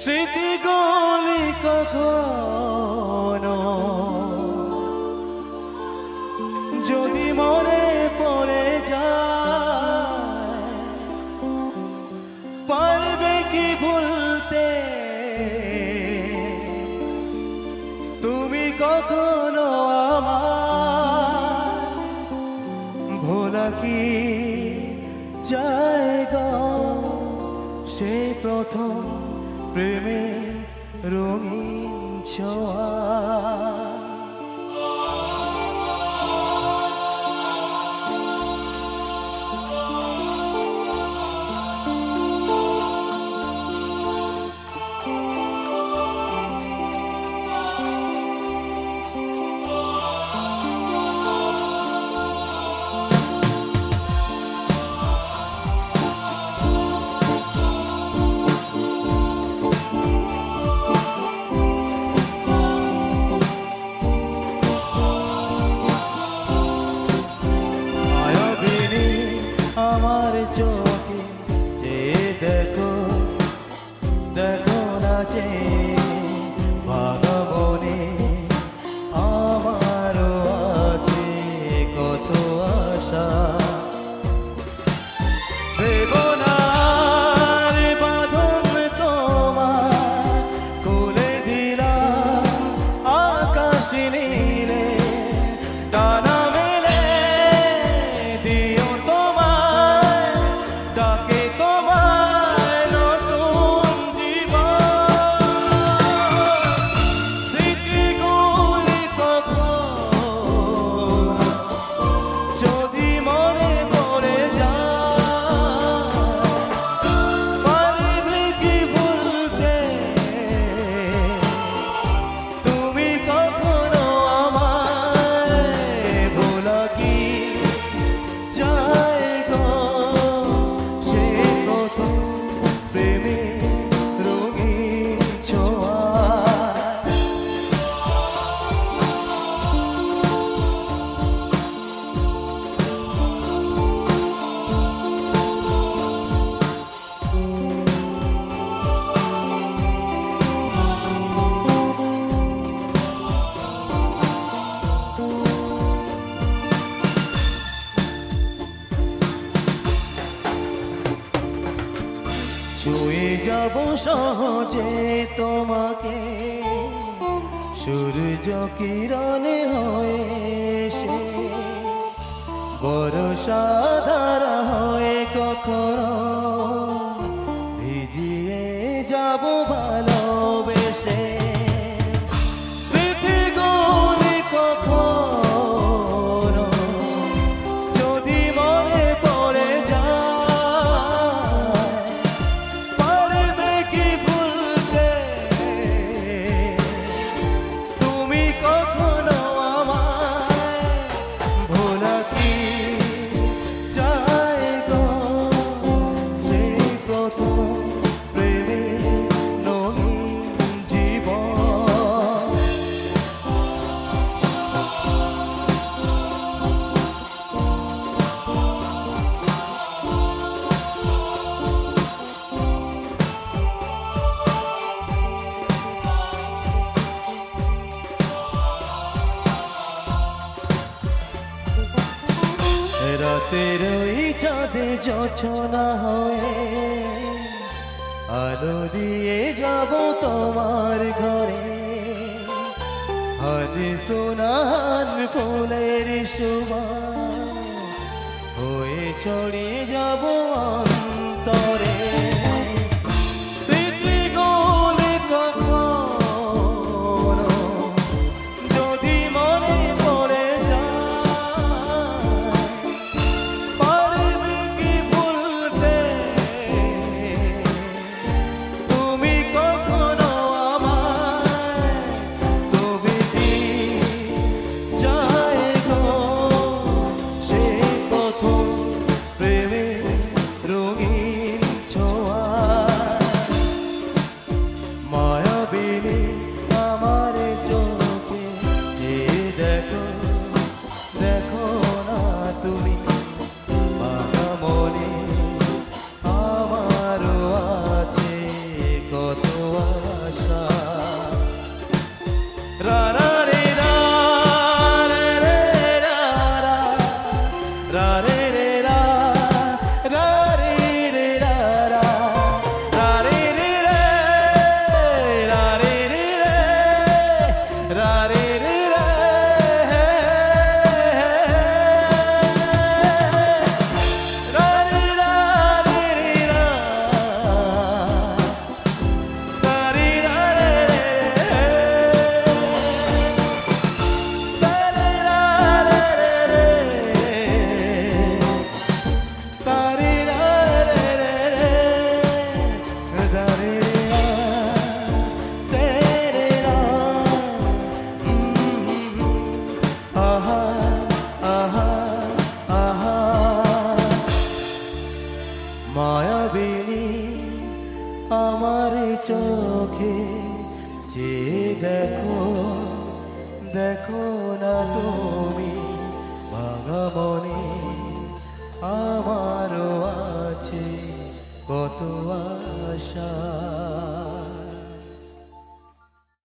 স্মৃতিগুলি কখনো। যদি মনে পড়ে যায়, পারবে কি ভুলতে? তুমি কখনো আমার ভোলা কি যায় জায়গা? সে প্রথম প্রেমের রঙিন ছোঁয়া। ভোলা ছুঁয়ে যাব সহজে তোমাকে। সূর্য কিরণে হয়ে সে বড় সাধারা রাতের ওই চাঁদে জোছনা হয়ে আলো দিয়ে যাব তোমার ঘরে। হাতে সোনার ফুলের সুবা হয়ে ছড়িয়ে যাব অন্তরে Rare চোখে যে দেখো দেখো না তুমি ভাঙা মনে আমারও আছে কত আশা।